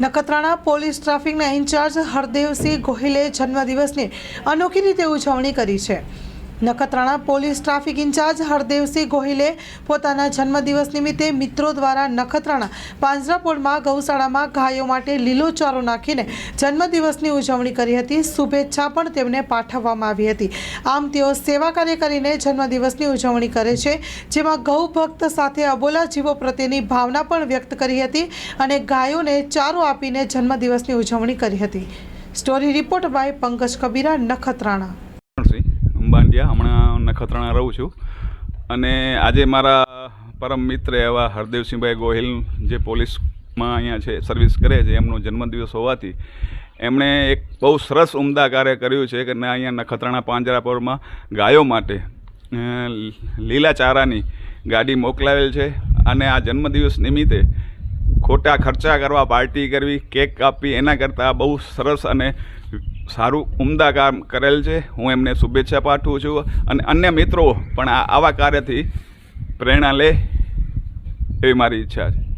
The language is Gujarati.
નખત્રાણા પોલીસ ટ્રાફિકના ઇન્ચાર્જ હરદેવસિંહ ગોહિલે જન્મદિવસની અનોખી રીતે ઉજવણી કરી છે. Nakhatrana police traffic incharge Hardevsinh ગોહિલે પોતાના જન્મદિવસ નિમિત્તે મિત્રો દ્વારા નખત્રાણા પાંજરાપોળમાં ગૌશાળામાં ગાયો માટે લીલો ચારો નાખીને જન્મદિવસની ઉજવણી કરી હતી. શુભેચ્છા પણ તેમને પાઠવવામાં આવી હતી. આમ તેઓ સેવા કાર્ય કરીને જન્મદિવસની ઉજવણી કરે છે, જેમાં ગૌ ભક્ત સાથે અબોલા જીવો પ્રત્યેની ભાવના પણ વ્યક્ત કરી હતી અને ગાયોને ચારો આપીને જન્મદિવસની ઉજવણી કરી હતી. Story report by Pankaj Kabira, Nakhatrana. Ambandiya હમણાં નખત્રાણા રહું છું. અને આજે મારા પરમ મિત્ર એવા હરદેવસિંહભાઈ ગોહિલ જે પોલીસમાં અહીંયા છે, સર્વિસ કરે છે, એમનો જન્મદિવસ હોવાથી એમણે એક બહુ સરસ ઉમદા કાર્ય કર્યું છે કે અહીંયા નખત્રાણા પાંજરાપોળમાં ગાયો માટે લીલા ચારાની ગાડી મોકલાવેલ છે. અને આ જન્મદિવસ નિમિત્તે ખોટા ખર્ચા કરવા, પાર્ટી કરવી, કેક કાપવી, એના કરતાં બહુ સરસ અને સારું ઉમદા કામ કરેલ છે. હું એમને શુભેચ્છા પાઠવું છું અને અન્ય મિત્રો પણ આવા કાર્યથી પ્રેરણા લે એવી મારી ઈચ્છા છે.